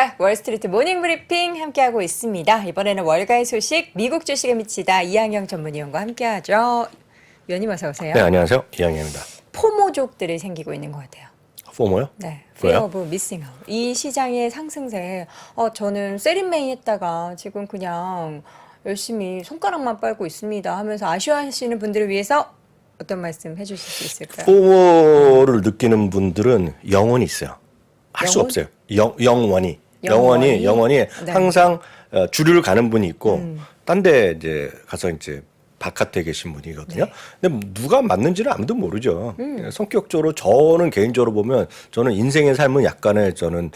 네, 월스트리트 모닝 브리핑 함께하고 있습니다. 이번에는 월가의 소식, 미국 주식에 미치다 이항영 전문위원과 함께하죠. 위원님 어서 오세요. 네, 안녕하세요. 이양입니다. 포모족들이 생기고 있는 것 같아요. 포모요? 네? Fear of Missing Out. 이 시장의 상승세, 어, 저는 세린메이 했다가 지금 그냥 열심히 손가락만 빨고 있습니다 하면서 아쉬워하시는 분들을 위해서 어떤 말씀 해주실 수 있을까요? 포모를 느끼는 분들은 영혼이 있어요. 할 수 영혼? 없어요. 영, 영원히. 영원히? 영원히, 네. 음. 항상 어, 주류를 가는 분이 있고, 딴데 이제 가서 이제 바깥에 계신 분이거든요. 네. 근데 누가 맞는지는 아무도 모르죠. 음. 성격적으로 저는 개인적으로 보면 저는 인생의 삶은 약간의 저는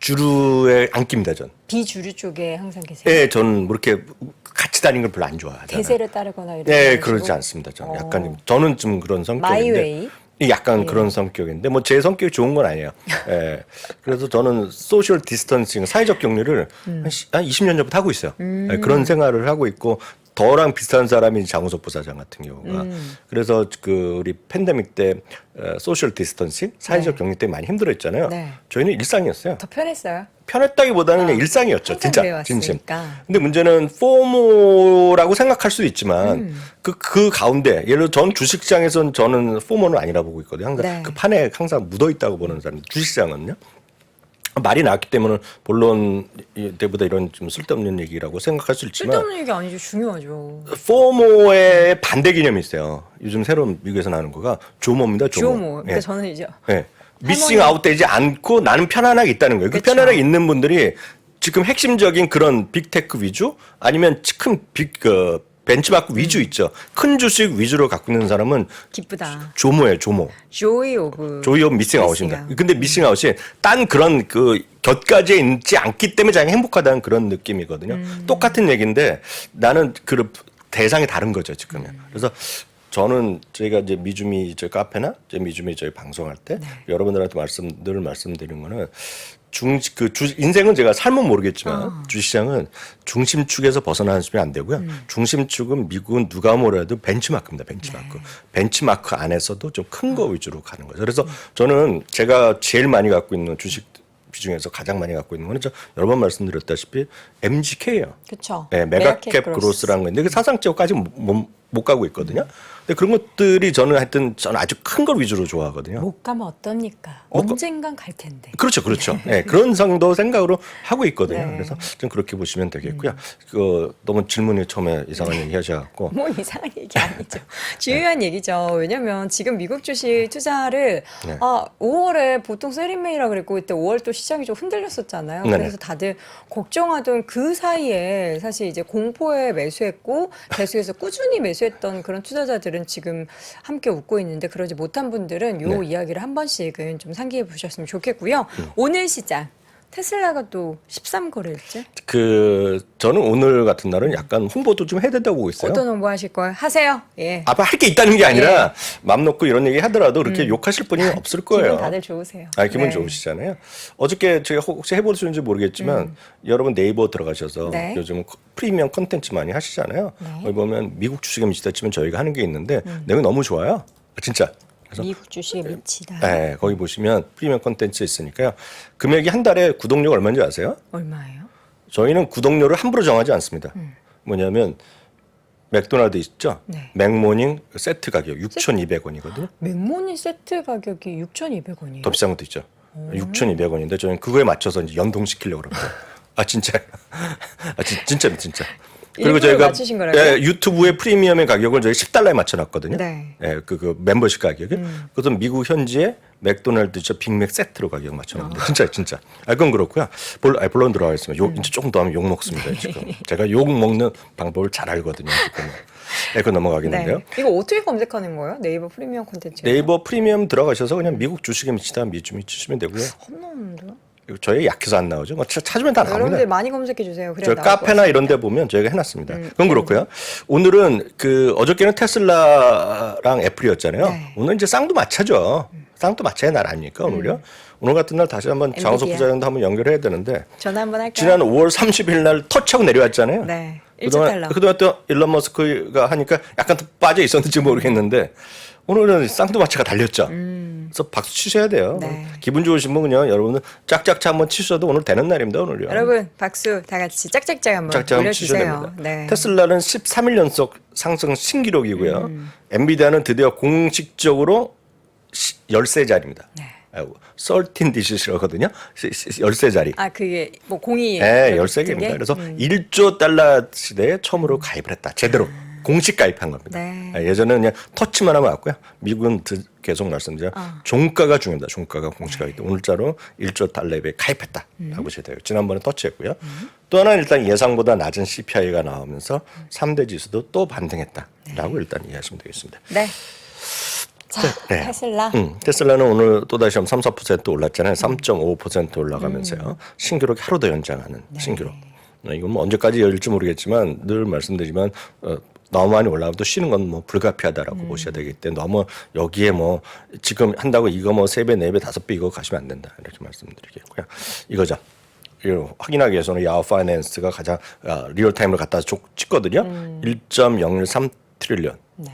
주류에 안 낍니다, 전. 비주류 쪽에 항상 계세요. 예, 저는 그렇게 같이 다니는 걸 별로 안 좋아하잖아요. 대세를 따르거나 이런 네, 거 그러지. 않습니다. 저는 어. 약간 저는 좀 그런 성격인데 마이웨이? 이 약간 예. 그런 성격인데 뭐 제 성격이 좋은 건 아니에요. 예. 그래서 저는 소셜 디스턴싱 사회적 격리를 음. 한, 시- 한 20년 전부터 하고 있어요. 예, 그런 생활을 하고 있고 저랑 비슷한 사람이 장우석 부사장 같은 경우가 음. 그래서 그 우리 팬데믹 때 어, 소셜 디스턴싱 사회적 네. 격리 때 많이 힘들었잖아요. 네. 저희는 일상이었어요. 더 편했어요. 편했다기보다는 그냥 일상이었죠. 진짜. 진심. 근데 문제는 포모라고 생각할 수도 있지만 음. 그, 그 가운데 예를 들어 전 주식시장에서는 저는 포모는 아니라 보고 있거든요. 항상 네. 그 판에 항상 묻어 있다고 보는 사람. 주식시장은요. 말이 나왔기 때문에 본론 때보다 이런 좀 쓸데없는 얘기라고 생각할 수 있지만 쓸데없는 얘기 아니죠. 중요하죠. 포모의 반대 개념이 있어요. 요즘 새로운 미국에서 나오는 거가 조모입니다. 조모. 주호모. 그러니까 예. 저는 이제 네. 미싱 아웃되지 않고 나는 편안하게 있다는 거예요. 그 그쵸. 편안하게 있는 분들이 지금 핵심적인 그런 빅테크 위주 아니면 큰 빅 그 벤치마크 음. 위주 있죠. 큰 주식 위주로 갖고 있는 사람은 기쁘다. 조모예요, 조모. 조이 오브. 조이 오브 미싱 아웃입니다. 근데 미싱 아웃이 딴 그런 그 곁가지에 있지 않기 때문에 자기 행복하다는 그런 느낌이거든요. 음. 똑같은 얘기인데 나는 그 대상이 다른 거죠, 지금은. 음. 그래서 저는 저희가 이제 미주미 저 카페나 저 미주미 저희 방송할 때 네. 여러분들한테 말씀 늘 말씀드린 거는 중 그 주 인생은 제가 삶은 모르겠지만 어. 주시장은 중심축에서 벗어나시면 안 되고요. 음. 중심축은 미국은 누가 뭐래도 벤치마크입니다. 벤치마크. 네. 벤치마크 안에서도 좀 큰거 위주로 가는 거죠. 그래서 음. 저는 제가 제일 많이 갖고 있는 주식 비중에서 가장 많이 갖고 있는 거는 저 여러 번 말씀드렸다시피 MGK예요. 그쵸. 네, 메가캡 그로스라는 건데 그 사상적까지 못, 못, 못 가고 있거든요. 근데 그런 것들이 저는 하여튼 저는 아주 큰 걸 위주로 좋아하거든요. 못 가면 어떡니까. 못 가- 언젠간 갈 텐데. 그렇죠, 그렇죠. 네, 그런 정도 생각으로 하고 있거든요. 네. 그래서 좀 그렇게 보시면 되겠고요. 그 너무 질문이 처음에 이상한 얘기 하셔갖고 뭐 이상한 얘기 아니죠. 중요한 얘기죠. 왜냐면 지금 미국 주식 투자를 네. 아 5월에 보통 세리메이라 그랬고 그때 5월 또 시장이 좀 흔들렸었잖아요. 네네. 그래서 다들 걱정하던 그 사이에 사실 이제 공포에 매수했고 계속해서 꾸준히 매수했던 그런 투자자들은 지금 함께 웃고 있는데 그러지 못한 분들은 요 네. 이야기를 한 번씩은 좀 상기해 보셨으면 좋겠고요. 오늘 시장 테슬라가 또 13거래일째 그 저는 오늘 같은 날은 약간 홍보도 좀 해야 된다고 보고 있어요. 어떤 홍보 하실 거예요? 하세요. 예. 아빠 할 게 있다는 게 아니라 맘 놓고 이런 얘기 하더라도 그렇게 욕하실 분이 없을 거예요. 음. 기분 다들 좋으세요. 아, 기분 네. 좋으시잖아요. 어저께 제가 혹시 해보셨는지 모르겠지만 여러분 네이버 들어가셔서 음. 네. 요즘 프리미엄 컨텐츠 많이 하시잖아요. 네. 음. 거기 보면 미국 주식에 미치다 치면 저희가 하는 게 있는데 내용이 너무 좋아요. 진짜. 그래서 미국 주식에 미치다. 네, 거기 보시면 프리미엄 컨텐츠 있으니까요. 금액이 한 달에 구독료 얼마인지 아세요? 얼마예요? 저희는 구독료를 함부로 정하지 않습니다. 음. 뭐냐면 맥도날드 있죠? 네. 맥모닝 세트 가격 6,200원이거든요. 맥모니 세트 가격이 6,200원이에요. 더 비싼 것도 있죠. 6,200원인데 저희는 그거에 맞춰서 이제 연동시키려고 그럽니다. 아 진짜. 아 진, 진짜 진짜. 맞추신 거라고요? 예, 유튜브의 프리미엄의 가격을 저희 10달러에 맞춰 놨거든요. 네. 예, 그, 그 멤버십 가격이. 음. 그래서 미국 현지의 맥도날드 저 빅맥 세트로 가격 맞춰 놨는데 진짜 진짜. 아 그건 그렇고요. 볼 아, 본론 들어가겠습니다. 음. 욕 이제 조금 더 하면 욕 먹습니다, 네. 지금. 제가 욕 먹는 방법을 잘 알거든요, 지금. 네, 그건 넘어가겠는데요. 네. 이거 어떻게 검색하는 거예요? 네이버 프리미엄 콘텐츠. 네이버 프리미엄 들어가셔서 그냥 미국 주식에 미치다 미주 미 치시면 되고요. 홈런인데? 이거 저희 약해서 안 나오죠. 뭐 차- 찾으면 다 나옵니다. 여러분들 많이 검색해 주세요. 그래 저 카페나 이런 데 보면 저희가 해놨습니다. 음, 그건 그렇고요. 오늘은 그 어저께는 테슬라랑 애플이었잖아요. 네. 오늘 이제 쌍두마차죠. 쌍두마차의 날 아닙니까 오늘요? 오늘 같은 날 다시 한번 장소 엔비디아. 부자장도 한번 연결해야 되는데 전화 한번 할까요? 지난 5월 30일 날 터치하고 내려왔잖아요. 네. 1조 그동안 달러. 그동안 또 일론 머스크가 하니까 약간 더 빠져 있었는지 모르겠는데 오늘은 쌍두마차가 달렸죠. 그래서 박수 치셔야 돼요. 음. 네. 기분 좋으신 분은요, 여러분은 짝짝차 한번 치셔도 오늘 되는 날입니다. 오늘요. 여러분 박수 다 같이 짝짝짝 한번 짝짝 올려주세요. 네. 테슬라는 13일 연속 상승 신기록이고요. 음. 엔비디아는 드디어 공식적으로 시- 열세 자리입니다. 네. 아이고, 13 디짓이라거든요. 13 자리. 아 그게 뭐 공이 네, 13개입니다. 게? 그래서 음. 1조 달러 시대에 처음으로 가입을 했다. 제대로 공식 가입한 겁니다. 네. 아, 예전에는 그냥 터치만 하면 왔고요. 미국은 드- 계속 말씀드려 어. 종가가 중요합니다. 종가가 공식 네. 가입. 오늘자로 1조 달러에 가입했다. 음. 라고 돼요. 지난번에 터치했고요. 또 하나는 일단 예상보다 낮은 CPI가 나오면서 3대 지수도 또 반등했다. 라고 일단 이해하시면 되겠습니다. 네. 자 네. 테슬라 음, 테슬라는 오늘 또다시 한번 3, 4% 올랐잖아요. 3.5% 올라가면서요. 신기록 하루 더 연장하는 신기록. 어, 이건 뭐 언제까지 열릴지 모르겠지만 늘 말씀드리지만 어, 너무 많이 올라가면 또 쉬는 건 뭐 불가피하다라고 보셔야 되기 때문에 너무 여기에 뭐 지금 한다고 이거 뭐 세 배, 네 배, 다섯 배 이거 가시면 안 된다 이렇게 말씀드리겠고요. 이거죠. 이거 확인하기 위해서는 야후 파이낸스가 가장 아, 리얼타임으로 갖다 쭉 찍거든요. 1.013 트릴리언. 네.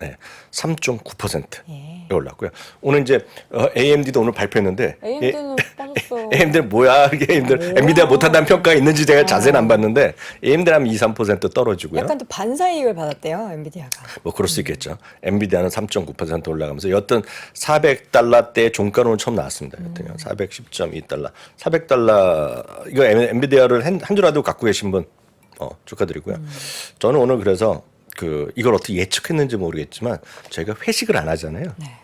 네, 3.9% 예. 올랐고요. 오늘 이제 어, AMD도 오늘 발표했는데 AMD는 빠졌어. AMD는 뭐야? 이게 AMD 엔비디아 못한다는 평가가 있는지 제가 자세히는 안 봤는데 AMD는 한 2, 3% 떨어지고요. 약간 또 반사 이익을 받았대요 엔비디아가. 뭐 그럴 수 있겠죠. 엔비디아는 3.9% 올라가면서 여튼 400달러대 종가로는 처음 나왔습니다. 여튼 요. 410.2달러. 400달러 이거 엔- 엔비디아를 한, 한 주라도 갖고 계신 분 어, 축하드리고요. 저는 오늘 그래서 그 이걸 어떻게 예측했는지 모르겠지만 저희가 회식을 안 하잖아요. 네.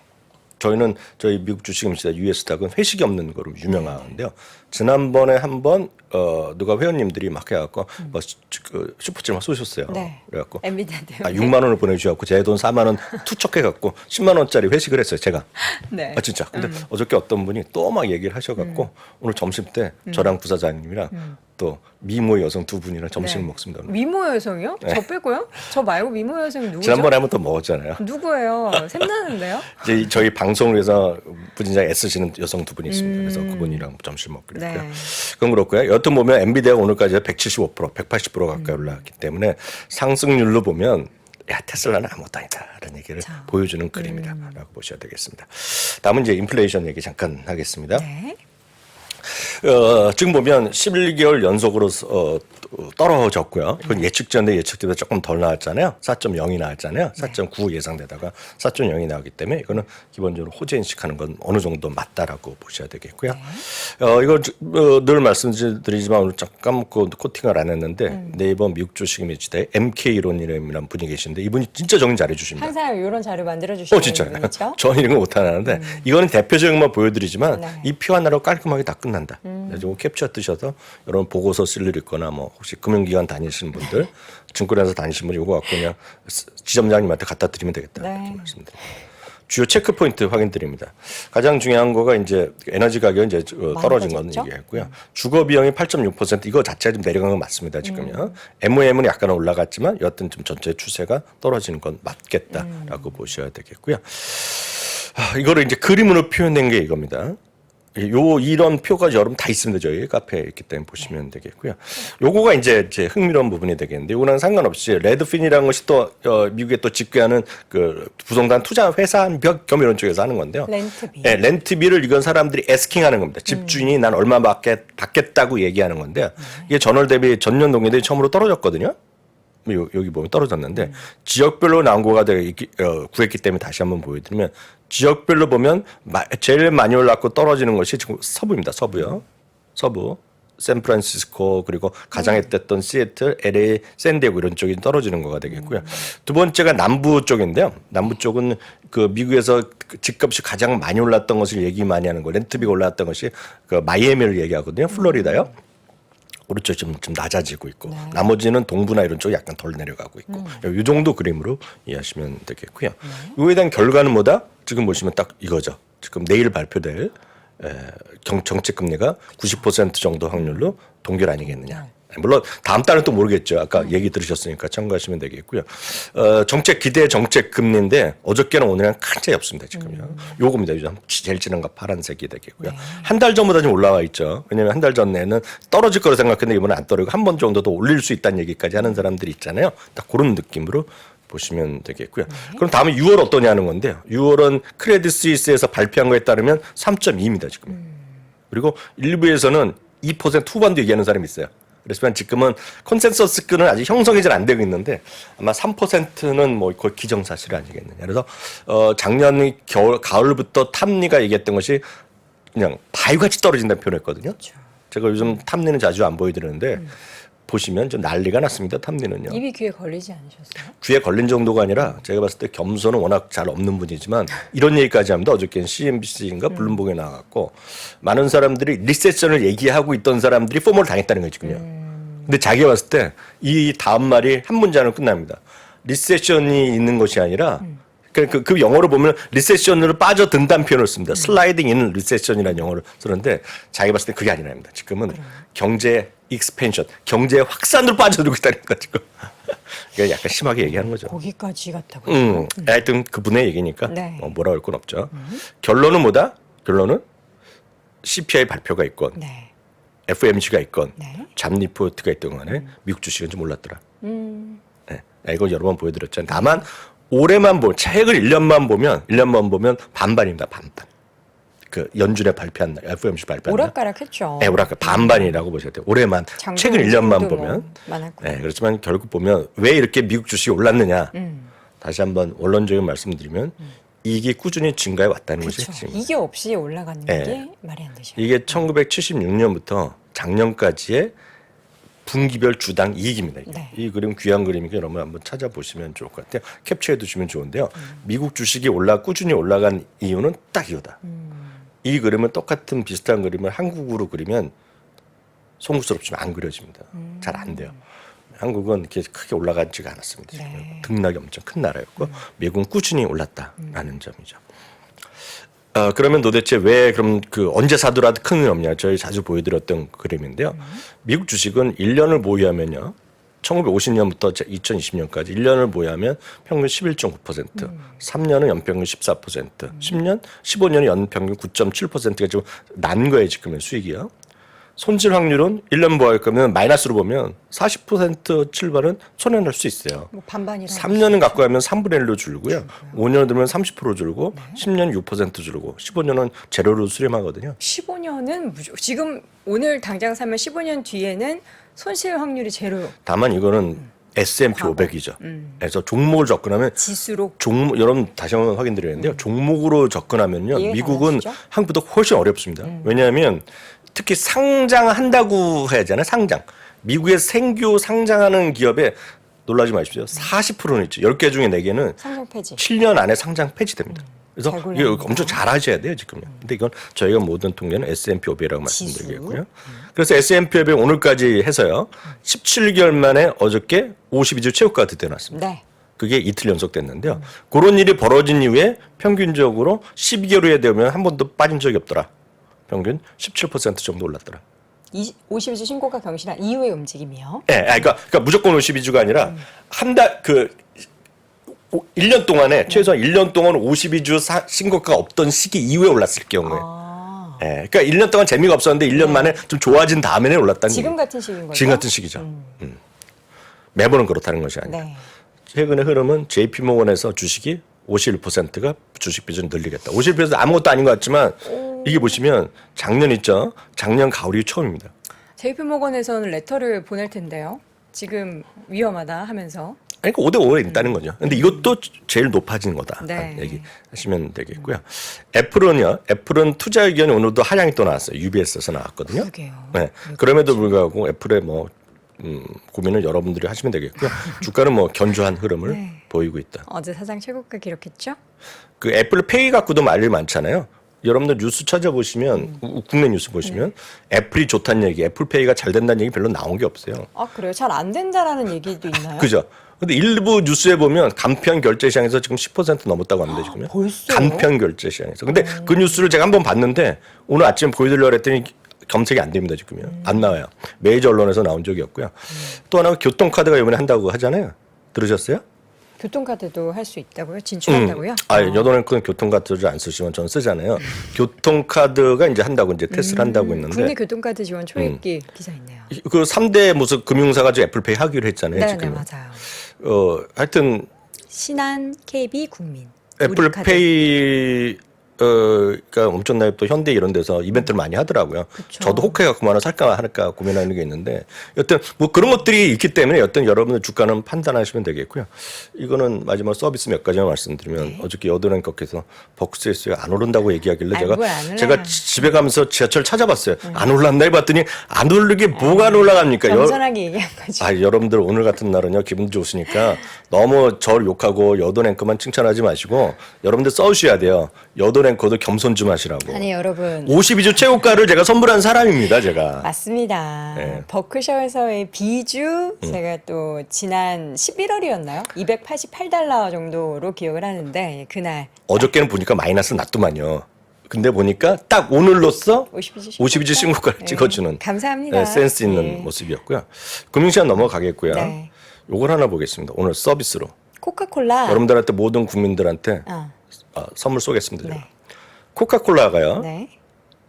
저희는 저희 미국 주식입니다. US 닥은 회식이 없는 거로 유명한데요. 지난번에 한번 어 누가 회원님들이 막 해갖고 뭐 슈- 그 슈퍼챗 막 쏘셨어요. 네. 그래갖고. 아 6만 원을 보내주셔갖고 제 돈 4만 원 투척해갖고 10만 원짜리 회식을 했어요. 제가. 네. 아 진짜. 근데 어저께 어떤 분이 또 막 얘기를 하셔갖고 오늘 점심 때 저랑 부사장님이랑 또 미모 여성 두 분이랑 점심을 네. 먹습니다. 오늘. 미모 여성이요? 저 빼고요? 저 말고 미모 여성이 누구죠? 지난번에 한번 또 먹었잖아요. 누구예요? 샘나는데요? 이제 이- 저희 방송을 위해서 부진장 애쓰시는 여성 두 분이 있습니다. 그래서 그분이랑 점심 먹기로 했고요. 네. 그건 그렇고요. 여튼 보면 엔비디아가 오늘까지 175%, 180% 가까이 올라갔기 때문에 상승률로 보면 야 테슬라는 아무것도 아니다라는 얘기를 자. 보여주는 그림이다라고 보셔야 되겠습니다. 다음은 이제 인플레이션 얘기 잠깐 하겠습니다. 네. 어, 지금 보면 11개월 연속으로 어, 떨어졌고요. 이건 예측전에 예측보다 조금 덜 나왔잖아요. 4.0이 나왔잖아요. 4.9 예상되다가 4.0이 나오기 때문에 이거는 기본적으로 호재 인식하는 건 어느 정도 맞다라고 보셔야 되겠고요. 어, 이거 저- 어, 늘 말씀드리지만 오늘 잠깐 그 코팅을 안 했는데 네이버 미국 주식 매치대 MK 이론이라는 분이 계신데 이분이 진짜 정리 잘해 주십니다. 항상 이런 자료 만들어 주시는 어 진짜 분이죠. 저 이런 거 못 하는데 이거는 대표적인 것만 보여드리지만 음. 네. 음. 이표 하나로 깔끔하게 다 끝난다. 그래서 캡처 뜨셔서 여러분 보고서 쓸 일 있거나 뭐 혹시 금융기관 다니시는 분들 증권회사 다니시는 분 이거 갖고 그냥 스- 지점장님한테 갖다 드리면 되겠다 네. 이렇게 말씀드립니다. 주요 체크 포인트 확인 드립니다. 가장 중요한 거가 이제 에너지 가격이 이제 어, 떨어진 건? 얘기했고요. 주거 비용이 8.6% 이거 자체가 좀 내려간 건 맞습니다. 지금요. MOM은 약간 올라갔지만 여하튼 좀 전체 추세가 떨어지는 건 맞겠다라고 보셔야 되겠고요. 아, 이거를 이제 그림으로 표현된 게 이겁니다. 요 이런 표가 여러분 다 있습니다. 저희 카페에 있기 때문에 보시면 되겠고요. 요거가 이제 제 흥미로운 부분이 되겠는데 요거는 상관없이 레드핀이라는 것이 또 어, 미국에 또 집계하는 그 부동산 투자 회사 겸 이런 쪽에서 하는 건데요. 렌트비. 네, 렌트비를 이건 사람들이 에스킹 하는 겁니다. 집주인이 난 얼마 받겠, 받겠다고 얘기하는 건데 이게 전월 대비 전년 동기들이 처음으로 떨어졌거든요. 요- 여기 보면 떨어졌는데 지역별로 나온 거가 되게 어, 구했기 때문에 다시 한번 보여드리면 지역별로 보면 마- 제일 많이 올랐고 떨어지는 것이 지금 서부입니다. 서부요. 서부. 샌프란시스코 그리고 가장 핫했던 시애틀, LA, 샌디에고 이런 쪽이 떨어지는 거가 되겠고요. 두 번째가 남부 쪽인데요. 남부 쪽은 그 미국에서 그 집값이 가장 많이 올랐던 것을 얘기 많이 하는 거, 렌트비가 올랐던 것이 그 마이애미를 얘기하거든요. 플로리다요. 오른쪽 좀, 좀 낮아지고 있고 나머지는 동부나 이런 쪽이 약간 덜 내려가고 있고 이 정도 그림으로 이해하시면 되겠고요. 이거에 대한 결과는 뭐다? 지금 보시면 딱 이거죠. 지금 내일 발표될 에, 경, 정책 금리가 90% 정도 확률로 동결 아니겠느냐. 물론 다음 달은 또 모르겠죠. 아까 얘기 들으셨으니까 참고하시면 되겠고요. 어, 정책 기대 정책 금리인데 어저께는 오늘은 큰 차이 없습니다. 지금요. 요겁니다. 요즘 제일 진한 거 파란색이 되겠고요. 한달 전보다 좀 올라와 있죠. 왜냐하면 한 달 전에는 떨어질 거로 생각했는데 이번에 안 떨어지고 한 번 정도 더 올릴 수 있다는 얘기까지 하는 사람들이 있잖아요. 딱 그런 느낌으로 보시면 되겠고요. 그럼 다음에 6월 어떠냐는 건데요. 6월은 크레딧 스위스에서 발표한 거에 따르면 3.2입니다. 지금. 그리고 일부에서는 2% 후반도 얘기하는 사람이 있어요. 그렇지만 지금은 컨센서스끈은 아직 형성이 잘 안 되고 있는데 아마 3%는 뭐 거의 기정사실 아니겠느냐. 그래서 어 작년 겨울 가을부터 탐리가 얘기했던 것이 그냥 바위같이 떨어진다는 표현했거든요. 제가 요즘 탐리는 자주 안 보여드리는데 보시면 좀 난리가 났습니다. 탐리는요. 입이 귀에 걸리지 않으셨어요? 귀에 걸린 정도가 아니라 제가 봤을 때 겸손은 워낙 잘 없는 분이지만 이런 얘기까지 합니다. 어저께는 CNBC인가 블룸버그에 나갔고 많은 사람들이 리세션을 얘기하고 있던 사람들이 포모를 당했다는 거예요 지금요. 근데 자기가 봤을 때 이 다음 말이 한 문장으로 끝납니다. 리세션이 있는 것이 아니라 그, 그, 그 영어로 보면 리세션으로 빠져든다는 표현을 씁니다. 슬라이딩 인 리세션이라는 영어를 쓰는데 자기 봤을 때 그게 아니랍니다. 지금은 경제 익스펜션, 경제 확산으로 빠져들고 거죠. 지금. 그러니까 약간 심하게 얘기하는 거죠. 거기까지 갔다고. 음, 하여튼 그분의 얘기니까 네. 뭐 뭐라 할 건 없죠. 결론은 뭐다? 결론은 CPI 발표가 있건 네. FMC가 있건 네. 잡 리포트가 있던 간에 미국 주식은 좀 올랐더라. 음. 네. 이걸 여러 번 보여드렸잖아요. 다만 올해만 보면 최근 1년만 보면 1년만 보면 반반입니다. 반반. 그 연준에 발표한 날, FMC 발표한 날. 오락가락했죠. 네, 오락가 반반이라고 보셔야 돼요. 올해만 최근 1년만 정도 보면 뭐. 네, 그렇지만 결국 보면 왜 이렇게 미국 주식이 올랐느냐? 음. 다시 한번 원론적인 말씀드리면 이익이 꾸준히 증가해 왔다는 것이 그렇죠. 핵심입니다. 이게 없이 올라가는 네. 게 말이 안 되죠. 이게 1976년부터 작년까지의 분기별 주당 이익입니다. 이게. 네. 이 그림 귀한 그림이니까 여러분 한번 찾아보시면 좋을 것 같아요. 캡처해 두시면 좋은데요. 음. 미국 주식이 올라 꾸준히 올라간 이유는 딱 이거다. 음. 이 그림은 똑같은 비슷한 그림을 한국으로 그리면 송구스럽지만 안 그려집니다. 음. 잘안 돼요. 한국은 이렇게 크게 올라가지가 않았습니다. 네. 등락이 엄청 큰 나라였고 음. 미국은 꾸준히 올랐다라는 점이죠. 어, 그러면 도대체 왜 그럼 그 언제 사더라도 큰 의미 없냐? 저희 자주 보여드렸던 그림인데요. 미국 주식은 1년을 보유하면요. 1950년부터 2020년까지 1년을 보유하면 평균 11.9%, 3년은 연평균 14%, 10년, 15년은 연평균 9.7%가 지금 난 거예요, 지금의 수익이요. 손실 확률은 1년 보유할 거면 마이너스로 보면 40% 출발은 손해낼 수 있어요. 뭐 반반이라. 3년은 갖고 가면 3분의 1로 줄고요. 5년 들면 30% 줄고 10년 6% 줄고 15년은 제로로 수렴하거든요. 15년은 무조 지금 오늘 당장 사면 15년 뒤에는 손실 확률이 제로 다만 이거는 S&P 과거. 500이죠. 그래서 종목을 접근하면 지수로 종목 여러분 다시 한번 확인드리는데요. 종목으로 접근하면요. 미국은? 한국보다 훨씬 어렵습니다. 왜냐하면 특히 상장한다고 해야 하잖아요. 상장. 미국에 생교 상장하는 기업에 놀라지 마십시오. 40%는 있죠. 10개 중에 4개는 상장 폐지. 7년 안에 상장 폐지됩니다. 그래서 잘 이거. 엄청 잘 하셔야 돼요 지금요. 근데 이건 저희가 모든 통계는 S&P 500이라고 지수. 말씀드리겠고요. 그래서 S&P 500 오늘까지 해서요. 17개월 만에 어저께 52주 최고가 드러났습니다. 네. 그게 이틀 연속 됐는데요. 그런 일이 벌어진 이후에 평균적으로 12개월 후에 되면 한 번도 빠진 적이 없더라. 평균 17% 정도 올랐더라. 50주 신고가 경신한 이후의 움직임이요. 예, 아, 그러니까, 그러니까 무조건 52주가 아니라 한달그 1년 동안에 최소한 1년 동안 52주 사, 신고가 없던 시기 이후에 올랐을 경우에. 아, 예, 그러니까 1년 동안 재미가 없었는데 1년 만에 좀 좋아진 다음에는 올랐다는 지금 얘기예요. 같은 시기인 거죠? 지금 같은 시기죠. 음. 매번은 그렇다는 것이 아니라. 네. 최근의 흐름은 JP 모건에서 주식이 51%가 주식 비중을 늘리겠다. 51% 아무것도 아닌 것 같지만 이게 보시면 작년 있죠. 작년 가을이 처음입니다. JP 모건에서는 레터를 보낼 텐데요. 지금 위험하다 하면서 그러니까 5대 5에 있다는 거죠. 근데 이것도 제일 높아진 거다. 네. 얘기 하시면 되겠고요. 애플은요. 애플은 투자 의견이 오늘도 하향이 또 나왔어요. UBS에서 나왔거든요. 그러게요. 네. 그럼에도 불구하고 애플의 뭐 음, 고민을 여러분들이 하시면 되겠고요. 주가는 뭐 견조한 흐름을 네. 보이고 있다. 어제 사장 최고가 기록했죠? 그 애플 페이 갖고도 말이 많잖아요. 여러분들 뉴스 찾아보시면 우- 국내 뉴스 보시면 애플이 좋다는 얘기, 애플 페이가 잘 된다는 얘기 별로 나온 게 없어요. 아 그래요? 잘 안 된다라는 얘기도 있나요? 그죠? 근데 일부 뉴스에 보면 간편 결제 시장에서 지금 10% 넘었다고 합니다, 지금요. 벌써요? 간편 결제 시장에서. 근데 그 뉴스를 제가 한번 봤는데 오늘 아침에 보여드리려고 했더니 검색이 안 됩니다 지금요. 안 나와요. 메이저 언론에서 나온 적이 없고요. 또 하나 교통카드가 이번에 한다고 하잖아요. 들으셨어요? 교통카드도 할 수 있다고요? 진출한다고요? 아, 여도랭크는 교통카드를 안 쓰시면 전 쓰잖아요. 교통카드가 이제 한다고 이제 테스트를 한다고 했는데 국내 교통카드 지원 초읽기 기사 있네요. 그 3대 무슨 금융사가 지금 애플페이 하기로 했잖아요, 네, 네, 지금. 맞아요. 어, 하여튼 신한, KB, 국민. 우리 카드. 애플페이 어가 엄청나게 또 현대 이런 데서 이벤트를 많이 하더라고요. 그쵸. 저도 갖고 하나 살까 할까 고민하는 게 있는데 여튼 뭐 그런 것들이 있기 때문에 어떤 여러분들 주가는 판단하시면 되겠고요. 이거는 마지막 서비스 몇 가지만 말씀드리면 어저께 여드랭커께서 벅스에서 안 오른다고 얘기하길래 네. 제가. 네. 제가 지- 집에 가면서 지하철 찾아봤어요. 안 올랐나 해봤더니 안 오르게 뭐가 안 올라갑니까? 여- 겸손하게 얘기한 거죠. 아, 여러분들 오늘 같은 날은요, 기분 좋으시니까 너무 절 욕하고 앵커만 칭찬하지 마시고 여러분들 써주셔야 돼요. 여돈 앵커도 겸손 좀 하시라고. 아니 여러분 52주 최고가를 제가 선물한 사람입니다, 제가. 맞습니다. 네. 음. 버크셔에서의 비주 제가 또 지난 11월이었나요? 288달러 정도로 기억을 하는데 그날 어저께는 보니까 마이너스 났더만요. 근데 보니까 딱 오늘로써 52주 52주 신고가를 네. 찍어주는 감사합니다. 네, 센스 있는 네. 모습이었고요. 금융시간 넘어가겠고요. 네. 요걸 하나 보겠습니다. 오늘 서비스로. 코카콜라 여러분들한테 모든 국민들한테 아, 어, 선물 쏘겠습니다. 네. 코카콜라가요. 네.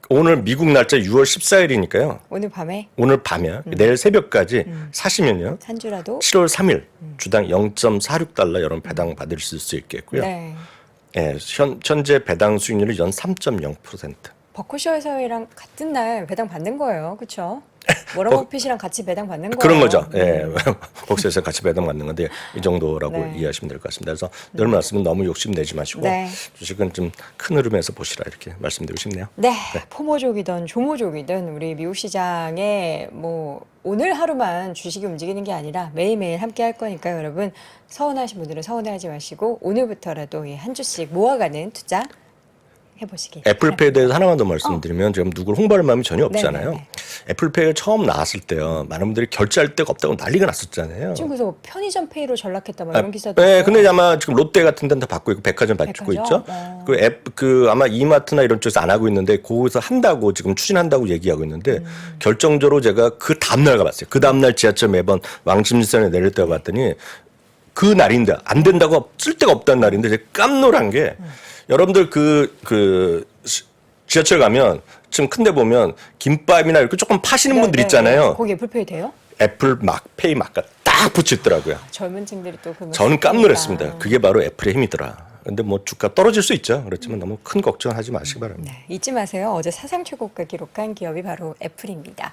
오늘 미국 날짜 6월 14일이니까요. 오늘 밤에 오늘 밤에 음. 내일 새벽까지 사시면요. 산주라도 7월 3일 주당 0.46달러 여러분 배당 받으실 수 있겠고요. 네. 예, 현, 현재 배당 수익률이 연 3.0%. 버크셔에서랑 같은 날 배당 받는 거예요. 그렇죠? 워런 버핏이랑 같이 배당 받는 거예요. 어, 그런 거죠. 음. 예. 복수에서 같이 배당 받는 건데 이 정도라고 네. 이해하시면 될 것 같습니다. 그래서 늘 말씀은 너무 욕심 내지 마시고 네. 주식은 좀 큰 흐름에서 보시라 이렇게 말씀드리고 싶네요. 네, 포모족이든 조모족이든 우리 미국 시장에 뭐 오늘 하루만 주식이 움직이는 게 아니라 매일매일 함께 할 거니까요, 여러분. 서운하신 분들은 서운해하지 마시고 오늘부터라도 이한 주씩 모아가는 투자 해보시길. 애플페이에 대해서 하나만 더 말씀드리면 지금 누굴 홍보할 마음이 전혀 없잖아요. 어. 네네네. 애플페이가 처음 나왔을 때요. 많은 분들이 결제할 데가 없다고 난리가 났었잖아요. 지금 그래서 편의점 페이로 전락했다 뭐 이런 기사도. 네. 근데 아마 지금 롯데 같은 데는 다 받고 있고 백화점 받고? 있죠. 어. 그 앱 그 아마 이마트나 이런 쪽에서 안 하고 있는데 거기서 한다고 지금 추진한다고 얘기하고 있는데 음. 결정적으로 제가 그 다음 날 가봤어요. 그 다음 날 지하철 매번 왕십리선에 내릴 때 봤더니 그 날인데 안 된다고 쓸 데가 없다는 날인데 제가 깜놀한 게 음. 여러분들 그 그 지하철 가면 지금 큰데 보면 김밥이나 이렇게 조금 파시는 네, 분들 네, 있잖아요. 네. 거기 애플페이 돼요? 애플 막 페이 막가 딱 붙여 있더라고요. 젊은 층들이 또 그거 저는. 깜놀했습니다. 그게 바로 애플의 힘이더라. 근데 뭐 주가 떨어질 수 있죠. 그렇지만 너무 큰 걱정하지 마시기 바랍니다. 네, 잊지 마세요. 어제 사상 최고가 기록한 기업이 바로 애플입니다.